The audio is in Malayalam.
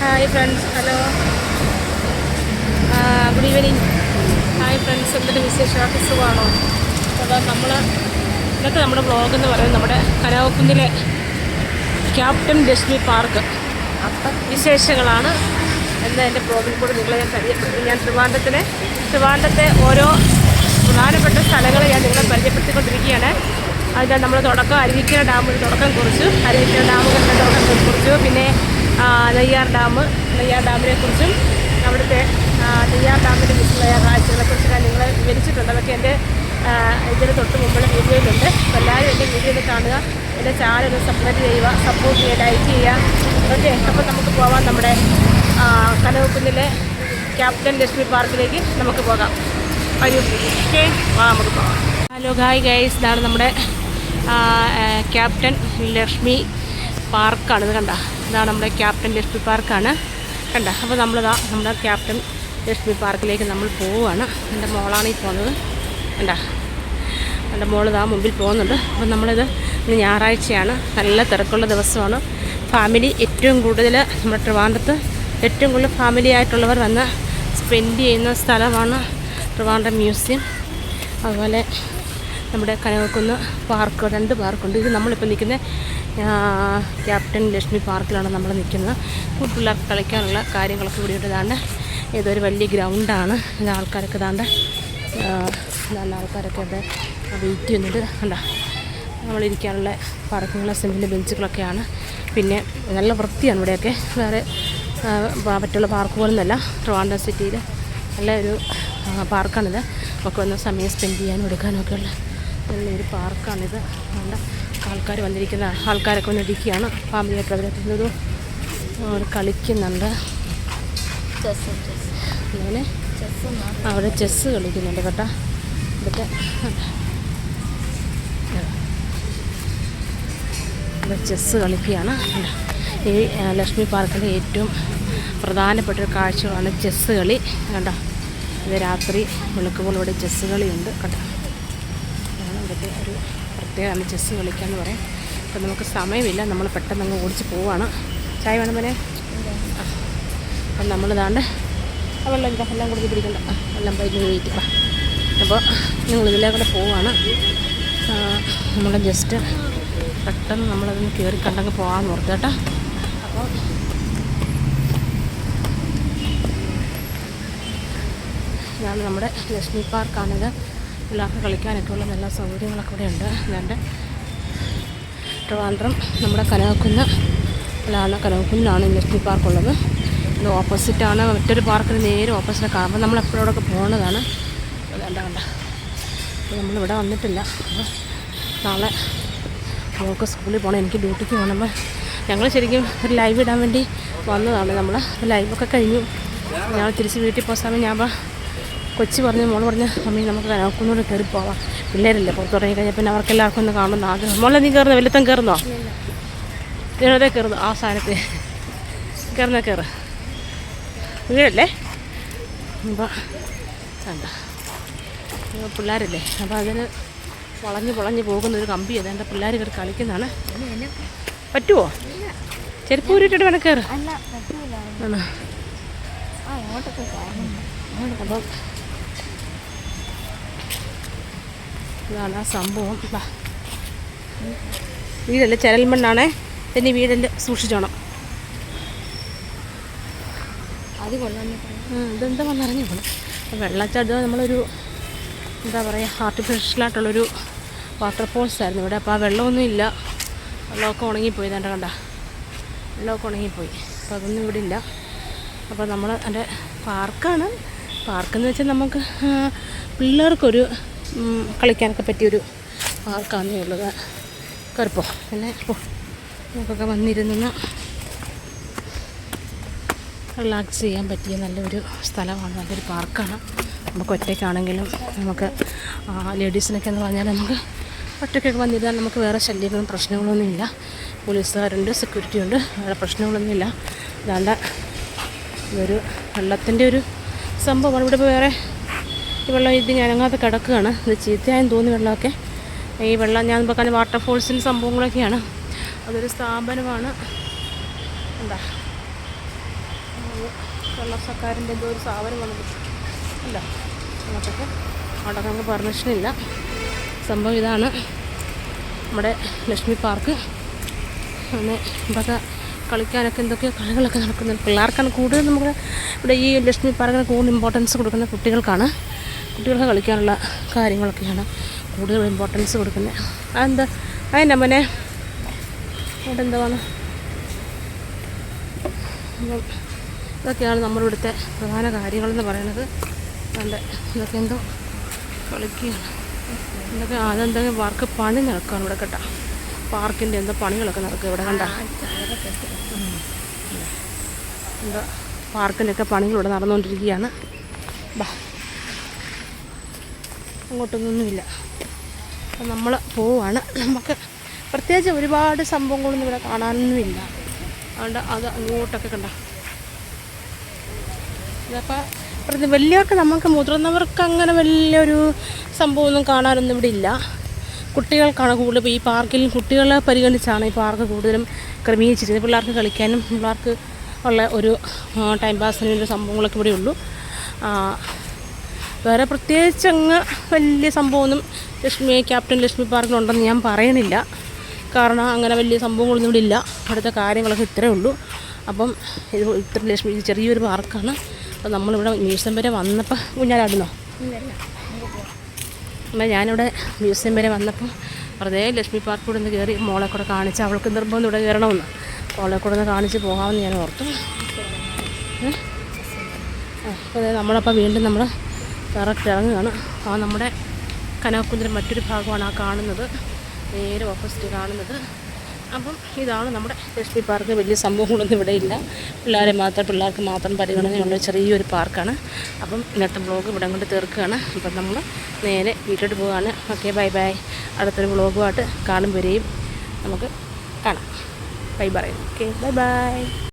Hi friends hello good evening hi friends എന്തൊരു വിശേഷമൊക്കെ സുഖമാണോ? അപ്പോൾ നമ്മൾ ഇന്നത്തെ നമ്മുടെ വ്ളോഗ് എന്ന് പറയുന്നത് നമ്മുടെ കനവക്കുന്നിലെ ക്യാപ്റ്റൻ ലക്ഷ്മി പാർക്ക്. അപ്പം വിശേഷങ്ങളാണ് എന്ന് എന്റെ ബ്ലോഗിൽ കൂടെ നിങ്ങളെ ഞാൻ പരിചയപ്പെടുത്തി. ഞാൻ ട്രിവാൻഡത്തിലെ ട്രിവാൻഡത്തെ ഓരോ പ്രധാനപ്പെട്ട സ്ഥലങ്ങൾ ഞാൻ നിങ്ങളെ പരിചയപ്പെടുത്തിക്കൊണ്ടിരിക്കുകയാണ്. അതിന്റെ നമ്മൾ തുടക്കം അരുവിക്കര ഡാമിൽ തുടക്കം കുറിച്ചു. അരുവിക്കര ഡാമുകളുടെ തുടക്കം കുറിച്ചു. പിന്നെ നെയ്യാർ ഡാം നെയ്യാർ ഡാമിനെ കുറിച്ചും അവിടുത്തെ നെയ്യാർ ഡാമിന്റെ വിശദമായ കാഴ്ചകളെ കുറിച്ചും ഞാൻ നിങ്ങളെ വിവരിച്ചിട്ടുണ്ട്. അതൊക്കെ എന്റെ ഇതിന് തൊട്ട് മുമ്പുള്ള വീഡിയോയിലുണ്ട്. എല്ലാവരും എന്റെ വീഡിയോ ഒന്ന് കാണുക. എന്റെ ചാനൽ സബ്സ്ക്രൈബ് ചെയ്യുക സപ്പോർട്ട് ചെയ്യുക ലൈക്ക് ചെയ്യുക. ഓക്കെ അപ്പോൾ നമുക്ക് പോവാം നമ്മുടെ കനകുന്നിലെ ക്യാപ്റ്റൻ ലക്ഷ്മി പാർക്കിലേക്ക് നമുക്ക് പോകാം. വരൂ. ഓക്കെ വാ നമുക്ക് പോകാം ഹലോ ഗായ് ഗൈസ് ഇതാണ് നമ്മുടെ ക്യാപ്റ്റൻ ലക്ഷ്മി പാർക്കാണ്. ഇത് കണ്ട? ഇതാണ് നമ്മുടെ ക്യാപ്റ്റൻ ലക്ഷ്മി പാർക്കാണ്. കണ്ട അപ്പോൾ നമ്മളിതാ നമ്മുടെ ക്യാപ്റ്റൻ ലക്ഷ്മി പാർക്കിലേക്ക് നമ്മൾ പോവുകയാണ്. എന്റെ മോളാണ് ഈ പോകുന്നത്. കണ്ട എന്റെ മോളിതാ മുമ്പിൽ പോകുന്നുണ്ട്. അപ്പോൾ നമ്മളിത് ഇന്ന് ഞായറാഴ്ചയാണ്. നല്ല തിരക്കുള്ള ദിവസമാണ്. ഫാമിലി ഏറ്റവും കൂടുതൽ നമ്മുടെ ട്രിവാൻഡ്രത്ത് ഏറ്റവും കൂടുതൽ ഫാമിലി ആയിട്ടുള്ളവർ വന്ന് സ്പെൻഡ് ചെയ്യുന്ന സ്ഥലമാണ് ട്രിവാൻഡ്രം മ്യൂസിയം. അതുപോലെ നമ്മുടെ കനകക്കുന്ന് പാർക്ക് രണ്ട് പാർക്കുണ്ട്. ഇത് നമ്മളിപ്പോൾ നിൽക്കുന്ന ക്യാപ്റ്റൻ ലക്ഷ്മി പാർക്കിലാണ് നമ്മൾ നിൽക്കുന്നത്. പിള്ളേർക്ക് കളിക്കാനുള്ള കാര്യങ്ങളൊക്കെ ഇവിടെ ഇതാണ്ട് ഇതൊരു വലിയ ഗ്രൗണ്ടാണ് ആൾക്കാരൊക്കെ ഇതാണ്ട് നല്ല ആൾക്കാരൊക്കെ ഇവിടെ വെയിറ്റ് ചെയ്യുന്നുണ്ട്. അല്ല നമ്മളിരിക്കാനുള്ള പാർക്കിങ്ങുള്ള സിമെന്റ് ബെഞ്ചുകളൊക്കെയാണ് പിന്നെ നല്ല വൃത്തിയാണ് ഇവിടെയൊക്കെ. വേറെ മറ്റുള്ള പാർക്ക് പോലൊന്നുമല്ല. ട്രിവാൻഡ്രം സിറ്റിയിൽ നല്ല ഒരു പാർക്കാണിത് നമുക്ക് വന്ന സമയം സ്പെൻഡ് ചെയ്യാനും എടുക്കാനും ഒക്കെയുള്ള നല്ലൊരു പാർക്കാണിത് അതുകൊണ്ട് ആൾക്കാർ വന്നിരിക്കുന്ന ആൾക്കാരൊക്കെ വന്നിരിക്കുകയാണ്. ഫാമിലിയായിട്ട് അവരൊക്കെ അവർ കളിക്കുന്നുണ്ട്. അങ്ങനെ അവിടെ ചെസ്സ് കളിക്കുന്നുണ്ട് കേട്ടോ. ഇതൊക്കെ ഇവിടെ ചെസ്സ് കളിക്കുകയാണ്. ഈ ലക്ഷ്മി പാർക്കിലെ ഏറ്റവും പ്രധാനപ്പെട്ട ഒരു കാഴ്ചകളാണ് ചെസ്സ് കളി. കണ്ടോ? ഇത് രാത്രി വെളുക്കുമ്പോൾ ഇവിടെ ചെസ്സ് കളിയുണ്ട്. കേട്ടോ പ്രത്യേകമാണ് ചെസ്സ് കളിക്കാന്ന് പറയും. അപ്പം നമുക്ക് സമയമില്ല നമ്മൾ പെട്ടെന്ന് അങ്ങ് ഓടിച്ച് പോവാണ്. ചായ വേണം മോനെ? നമ്മൾ അപ്പം ആ വെള്ളം ഇതാ എല്ലാം കൊടുത്ത് പിടിക്കണ്ട എല്ലാം വെള്ളം വെയിറ്റ് വാ. അപ്പോൾ നിങ്ങൾ ഇതിലേ കൂടെ പോവാണ്. നമ്മൾ ജസ്റ്റ് പെട്ടെന്ന് നമ്മളതൊന്ന് കയറി കണ്ടങ്ങ് പോകാമെന്ന് ഓർത്ത് കേട്ടോ. അപ്പോൾ ഇതാണ് നമ്മുടെ ലക്ഷ്മി പാർക്കാണിത് പിള്ളേർക്ക് കളിക്കാനൊക്കെ ഉള്ള നല്ല സൗകര്യങ്ങളൊക്കെ ഇവിടെ ഉണ്ട്. അതുകൊണ്ട് ട്രിവാൻഡ്രം നമ്മുടെ കനകക്കുന്ന് ലാണ്. കനകക്കുന്നിലാണ് ഇൻഡസ്ട്രി പാർക്കുള്ളത് ഇത് ഓപ്പോസിറ്റാണ്. മറ്റൊരു പാർക്കിന് നേരെ ഓപ്പോസിറ്റ്. കാണുമ്പോൾ നമ്മൾ എപ്പോഴോടൊക്കെ പോകുന്നതാണ് വേണ്ട വേണ്ട നമ്മളിവിടെ വന്നിട്ടില്ല. അപ്പോൾ നാളെ നമുക്ക് സ്കൂളിൽ പോകണം എനിക്ക് ഡ്യൂട്ടിക്ക് പോകണം. ഞങ്ങൾ ശരിക്കും ഒരു ലൈവ് ഇടാൻ വേണ്ടി വന്നതാണ്. നമ്മൾ ലൈവൊക്കെ കഴിഞ്ഞു. ഞങ്ങൾ തിരിച്ച് വീട്ടിൽ പോകാൻ സമയം ഞാൻ കൊച്ചി പറഞ്ഞ് മോൾ പറഞ്ഞ് മമ്മി നമുക്ക് കനക്കുന്നൂടെ കയറി പോവാം. പിള്ളേരില്ലേ പുറത്തിറങ്ങി കഴിഞ്ഞാൽ പിന്നെ അവർക്ക് എല്ലാവർക്കും ഒന്ന് കാണുന്ന ആഗ്രഹം. മോളെ നീ കയറുന്നോ വെല്ലത്തം കയറുന്നോ കയറുന്നതേ കയറുന്നു ആ സ്ഥാനത്ത് കയറുന്ന കയറ് അപ്പോൾ വേണ്ട ഇപ്പൊ പിള്ളേരല്ലേ. അപ്പോൾ അതിന് വളഞ്ഞ് വളഞ്ഞ് പോകുന്ന ഒരു കമ്പി അതെന്റെ പിള്ളേർ കയറി കളിക്കുന്നതാണ്. പറ്റുമോ ചെരുപ്പ് ഊരിട്ടിട്ട് വേണം കയറ് ആണോ? അപ്പം ഇതാണ് ആ സംഭവം. വീടല്ല ചരൽ മണ്ണാണേ. എന്നെ വീടിന്റെ സൂക്ഷിച്ചോണം. അത് കൊള്ളാൻ ഇതെന്താ വന്നറിഞ്ഞു പോകണം വെള്ളച്ചാട്ടം നമ്മളൊരു എന്താ പറയുക ആർട്ടിഫിഷ്യലായിട്ടുള്ളൊരു വാട്ടർ ഫോൾസ് ആയിരുന്നു ഇവിടെ. അപ്പോൾ ആ വെള്ളമൊന്നും ഇല്ല. വെള്ളമൊക്കെ ഉണങ്ങിപ്പോയി എന്റെ കണ്ട. വെള്ളമൊക്കെ ഉണങ്ങിപ്പോയി. അപ്പോൾ അതൊന്നും ഇവിടെ ഇല്ല. അപ്പോൾ നമ്മൾ എന്റെ പാർക്കാണ്. പാർക്കെന്ന് വെച്ചാൽ നമുക്ക് പിള്ളേർക്കൊരു കളിക്കാനൊക്കെ പറ്റിയൊരു പാർക്കാണെന്നേ ഉള്ളത് കറുപ്പോ. പിന്നെ നമുക്കൊക്കെ വന്നിരുന്ന് റിലാക്സ് ചെയ്യാൻ പറ്റിയ നല്ലൊരു സ്ഥലമാണ്. നല്ലൊരു പാർക്കാണ്. നമുക്ക് ഒറ്റയ്ക്കാണെങ്കിലും നമുക്ക് ലേഡീസിനൊക്കെ എന്ന് പറഞ്ഞാൽ നമുക്ക് ഒറ്റയ്ക്കൊക്കെ വന്നിരുന്നാൽ നമുക്ക് വേറെ ശല്യങ്ങളും പ്രശ്നങ്ങളൊന്നുമില്ല. പോലീസുകാരുണ്ട് സെക്യൂരിറ്റി ഉണ്ട് വേറെ പ്രശ്നങ്ങളൊന്നുമില്ല. അതാണ്ട് ഇതൊരു വെള്ളത്തിന്റെ ഒരു സംഭവമാണ്. ഇവിടെ വേറെ ഈ വെള്ളം ഇത് ഞനങ്ങാതെ കിടക്കുകയാണ്. ഇത് ചീത്തയായെന്ന് തോന്നി വെള്ളമൊക്കെ. ഈ വെള്ളം ഞാൻ പറഞ്ഞ വാട്ടർഫോൾസിന്റെ സംഭവങ്ങളൊക്കെയാണ്. അതൊരു സ്ഥാപനമാണ്. എന്താ? കേരള സർക്കാരിന്റെ എന്തോ ഒരു സ്ഥാപനം വന്നിട്ട് അല്ല അങ്ങോട്ടൊക്കെ അവിടെ നമുക്ക് പെർമിഷനില്ല സംഭവം ഇതാണ്. നമ്മുടെ ലക്ഷ്മി പാർക്ക്. അങ്ങനെ ഇവിടെയൊക്കെ കളിക്കാനൊക്കെ എന്തൊക്കെയോ കളികളൊക്കെ നടക്കുന്നുണ്ട്. പിള്ളേർക്കാണ് കൂടുതൽ നമുക്ക് ഇവിടെ ഈ ലക്ഷ്മി പാർക്കിന് കൂടുതൽ ഇമ്പോർട്ടൻസ് കൊടുക്കുന്ന കുട്ടികൾക്കാണ്. കുട്ടികൾക്ക് കളിക്കാനുള്ള കാര്യങ്ങളൊക്കെയാണ് കൂടുതൽ ഇമ്പോർട്ടൻസ് കൊടുക്കുന്നത്. അതെന്താ? അതിന്റെ മോനെ. അവിടെ എന്താണ് ഇതൊക്കെയാണ് നമ്മുടെ ഇവിടുത്തെ പ്രധാന കാര്യങ്ങളെന്ന് പറയുന്നത്. അതുകൊണ്ട് ഇതൊക്കെ എന്തോ കളിക്കുകയാണ്. ഇതൊക്കെ അതെന്തെങ്കിലും വർക്ക് പണി നടക്കുകയാണ് ഇവിടെ കേട്ടോ. പാർക്കിന്റെ എന്തോ പണികളൊക്കെ നടക്കുക ഇവിടെ കണ്ട? എന്താ പാർക്കിന്റെയൊക്കെ പണികൾ ഇവിടെ നടന്നുകൊണ്ടിരിക്കുകയാണ്. ബാ. അങ്ങോട്ടൊന്നുമില്ല. അപ്പം നമ്മൾ പോവാണ്. നമുക്ക് പ്രത്യേകിച്ച് ഒരുപാട് സംഭവങ്ങളൊന്നും ഇവിടെ കാണാനൊന്നുമില്ല. അതുകൊണ്ട് അത് അങ്ങോട്ടൊക്കെ കണ്ട? ഇതപ്പോൾ വലിയവർക്ക് നമുക്ക് മുതിർന്നവർക്ക് അങ്ങനെ വലിയൊരു സംഭവമൊന്നും കാണാനൊന്നും ഇവിടെ ഇല്ല. കുട്ടികൾക്കാണ് കൂടുതൽ ഈ പാർക്കിൽ കുട്ടികളെ പരിഗണിച്ചാണ് ഈ പാർക്ക് കൂടുതലും ക്രമീകരിച്ചിരുന്നത് പിള്ളേർക്ക് കളിക്കാനും പിള്ളേർക്ക് ഉള്ള ഒരു ടൈം പാസിന് വേണ്ടി സംഭവങ്ങളൊക്കെ ഇവിടെ ഉള്ളൂ. വേറെ പ്രത്യേകിച്ച് അങ്ങ് വലിയ സംഭവമൊന്നും ലക്ഷ്മി ക്യാപ്റ്റൻ ലക്ഷ്മി പാർക്കിലുണ്ടെന്ന് ഞാൻ പറയണില്ല. കാരണം അങ്ങനെ വലിയ സംഭവങ്ങളൊന്നും ഇവിടെ ഇല്ല. അവിടുത്തെ കാര്യങ്ങളൊക്കെ ഇത്രയേ ഉള്ളൂ. അപ്പം ഇത് ഇത്ര ലക്ഷ്മി ഇത് ചെറിയൊരു പാർക്കാണ്. അപ്പം നമ്മളിവിടെ മ്യൂസിയം വരെ വന്നപ്പോൾ കുഞ്ഞാലാടുന്നോ അപ്പം ഞാനിവിടെ മ്യൂസിയം വരെ വന്നപ്പോൾ വെറുതെ ലക്ഷ്മി പാർക്ക് കൂടെ ഒന്ന് കയറി മോളെ കൂടെ കാണിച്ച് അവൾക്ക് നിർബന്ധം ഇവിടെ കയറണമെന്ന്. മോളെ കൂടെ ഒന്ന് കാണിച്ച് പോകാമെന്ന് ഞാൻ ഓർത്തു. അപ്പോൾ നമ്മളപ്പോൾ വീണ്ടും നമ്മൾ കറക്റ്റ് ഇറങ്ങുകയാണ്. ആ നമ്മുടെ കനകക്കുന്നിന്റെ മറ്റൊരു ഭാഗമാണ് ആ കാണുന്നത്. നേരെ ഓപ്പോസിറ്റ് കാണുന്നത്. അപ്പം ഇതാണ് നമ്മുടെ ലക്ഷ്മി പാർക്ക്. വലിയ സംഭവങ്ങളൊന്നും ഇവിടെ ഇല്ല. പിള്ളേരെ മാത്രം പിള്ളേർക്ക് മാത്രം പരിഗണനയുള്ള ചെറിയൊരു പാർക്കാണ്. അപ്പം ഇന്നത്തെ ബ്ലോഗ് ഇവിടെ കൊണ്ട് തീർക്കുകയാണ്. അപ്പം നമ്മൾ നേരെ വീട്ടിലോട്ട് പോവുകയാണ്. Okay bye bye. അടുത്തൊരു ബ്ലോഗുമായിട്ട് കാണും വരെയും നമുക്ക് കാണാം. ബൈ പറയാം ഓക്കെ ബൈ ബൈ.